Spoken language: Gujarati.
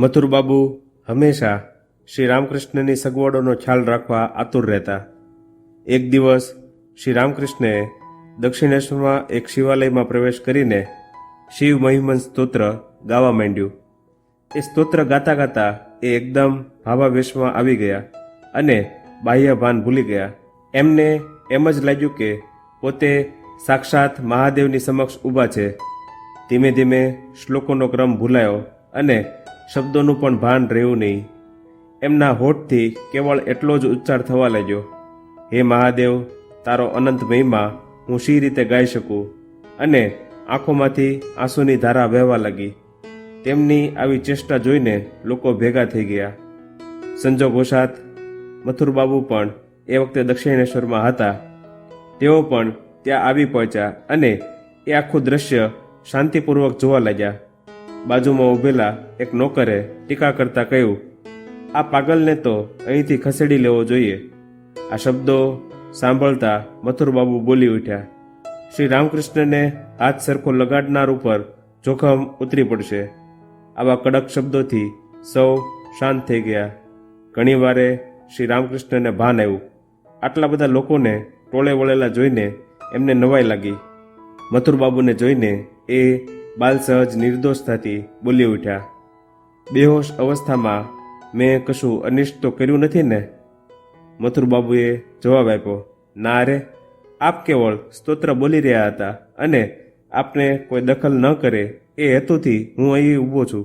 મથુરબાબુ હંમેશા શ્રી રામકૃષ્ણની સગવડોનો ખ્યાલ રાખવા આતુર રહેતા. એક દિવસ શ્રી રામકૃષ્ણે દક્ષિણેશ્વરમાં એક શિવાલયમાં પ્રવેશ કરીને શિવ મહિમન સ્તોત્ર ગાવા માંડ્યું. એ સ્તોત્ર ગાતા ગાતા એ એકદમ ભાવાવેશમાં આવી ગયા અને બાહ્ય ભાન ભૂલી ગયા. એમને એમ જ લાગ્યું કે પોતે સાક્ષાત મહાદેવની સમક્ષ ઊભા છે. ધીમે ધીમે શ્લોકોનો ક્રમ ભૂલાયો અને શબ્દોનું પણ ભાન રહ્યું નહીં. એમના હોઠથી કેવળ એટલો જ ઉચ્ચાર થવા લાગ્યો. હે મહાદેવ, તારો અનંત મહિમા હું શી રીતે ગાઈ શકું? અને આંખોમાંથી આંસુની ધારા વહેવા લાગી. તેમની આવી ચેષ્ટા જોઈને લોકો ભેગા થઈ ગયા. સંજોગવશાત મથુરબાબુ પણ એ વખતે દક્ષિણેશ્વરમાં હતા. તેઓ પણ ત્યાં આવી પહોંચ્યા અને એ આખું દ્રશ્ય શાંતિપૂર્વક જોવા લાગ્યા. બાજુમાં ઊભેલા એક નોકરે ટીકા કરતા કહ્યું, આ પાગલને તો અહીંથી ખસેડી લેવો જોઈએ. આ શબ્દો સાંભળતા મથુરબાબુ બોલી ઉઠ્યા, શ્રી રામકૃષ્ણને હાથ સરખો લગાડનાર ઉપર જોખમ ઉતરી પડશે. આવા કડક શબ્દોથી સૌ શાંત થઈ ગયા. ઘણીવારે શ્રી રામકૃષ્ણને ભાન આવ્યું. આટલા બધા લોકોને ટોળે વળેલા જોઈને એમને નવાઈ લાગી. મથુરબાબુને જોઈને એ બાલ સહજ નિર્દોષ થતી બોલી ઉઠ્યા, બેહોશ અવસ્થામાં મેં કશું અનિષ્ટ તો કર્યું નથી ને? મથુરબાબુએ જવાબ આપ્યો, ના રે, આપ કેવળ સ્તોત્ર બોલી રહ્યા હતા અને આપને કોઈ દખલ ન કરે એ હેતુથી હું અહીં ઊભો છું.